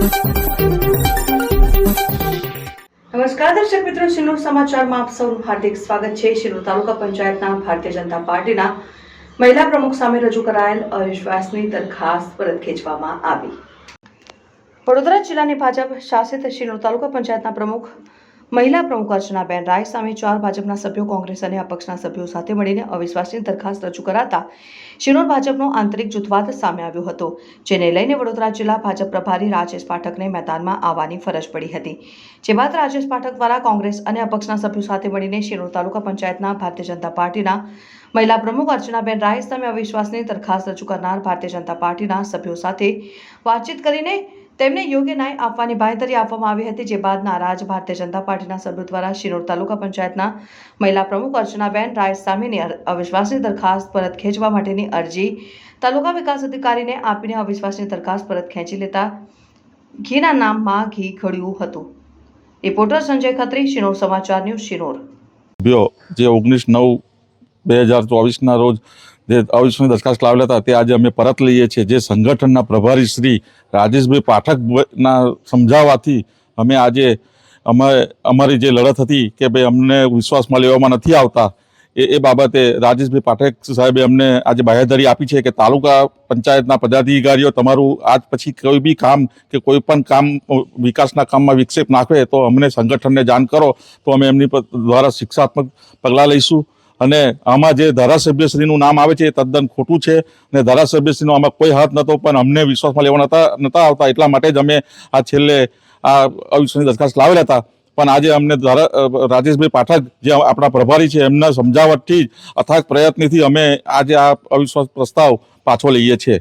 નમસ્કાર, દર્શક મિત્રો શિનોર સમાચારમાં આપ સૌનું હાર્દિક સ્વાગત છે. શિનોર તાલુકા પંચાયતના ભારતીય જનતા પાર્ટીના મહિલા પ્રમુખ સામે રજૂ કરાયેલ અવિશ્વાસની દરખાસ્ત પરત ખેંચવામાં આવી. વડોદરા જિલ્લાની ભાજપ શાસિત શિનોર તાલુકા પંચાયતના પ્રમુખ મહિલા પ્રમુખ અર્ચનાબેન રાય સામે ચાર ભાજપના સભ્યો, કોંગ્રેસ અને અપક્ષના સભ્યો સાથે મળીને અવિશ્વાસની દરખાસ્ત રજૂ કરાતા શિરોર ભાજપનો આંતરિક જૂથવાદ સામે આવ્યો હતો, જેને લઈને વડોદરા જિલ્લા ભાજપ પ્રભારી રાજેશ પાઠકને મેદાનમાં આવવાની ફરજ પડી હતી. જે બાદ રાજેશ પાઠક દ્વારા કોંગ્રેસ અને અપક્ષના સભ્યો સાથે મળીને શિરોર તાલુકા પંચાયતના ભારતીય જનતા પાર્ટીના મહિલા પ્રમુખ અર્ચનાબેન રાય સામે અવિશ્વાસની દરખાસ્ત રજૂ કરનાર ભારતીય જનતા પાર્ટીના સભ્યો સાથે વાતચીત કરીને તેમને યોગ્ય ન્યાય આપવાની બાંયધરી આપવામાં આવી હતી, જે બાદ નારાજ ભારતીય જનતા પાર્ટીના સભ્યો દ્વારા શિરોડ તાલુકા પંચાયતના મહિલા પ્રમુખ અર્ચનાબેન રાય સામેની અવિશ્વાસની દરખાસ્ત પરત ખેંચવા માટેની અરજી તાલુકા વિકાસ અધિકારીને આપીને અવિશ્વાસની દરખાસ્ત પરત ખેંચી લેતા ઘીના નામમાં ઘી ઘડ્યું હતું. રિપોર્ટર સંજય ખત્રી, શિનોર સમાચાર ન્યૂઝ, શિનોર. જે ઓગણીસ નવ, બે હજાર ચોવીસના રોજ જે અવિશ્વાસની દરખાસ્ત લાવેલા હતા, તે આજે અમે પરત લઈએ છીએ. જે સંગઠનના પ્રભારી શ્રી રાજેશભાઈ પાઠકના સમજાવવાથી અમે આજે અમે અમારી જે લડત હતી કે ભાઈ અમને વિશ્વાસમાં લેવામાં નથી આવતા, એ એ બાબતે રાજેશભાઈ પાઠક સાહેબે અમને આજે બાહેધરી આપી છે કે તાલુકા પંચાયતના પદાધિકારીઓ તમારું આજ પછી કોઈ બી કામ કે કોઈ પણ કામ વિકાસના કામમાં વિક્ષેપ નાખે તો અમને સંગઠનને જાણ કરો, તો અમે એમની દ્વારા શિક્ષાત્મક પગલાં લઈશું. અને આમાં જે ધારાસભ્યશ્રીનું નામ આવે છે એ તદ્દન ખોટું છે. અને ધારાસભ્યશ્રીનો આમાં કોઈ હાથ નહોતો, પણ અમને વિશ્વાસમાં લેવા નતા નતા આવતા, એટલા માટે જ અમે આ છેલ્લે આ અવિશ્વાસની દરખાસ્ત લાવેલા હતા. પણ આજે અમને ધારા રાજેશભાઈ પાઠક જે આપણા પ્રભારી છે, એમના સમજાવટથી જ અથાગ પ્રયત્નથી અમે આજે આ અવિશ્વાસ પ્રસ્તાવ પાછો લઈએ છીએ.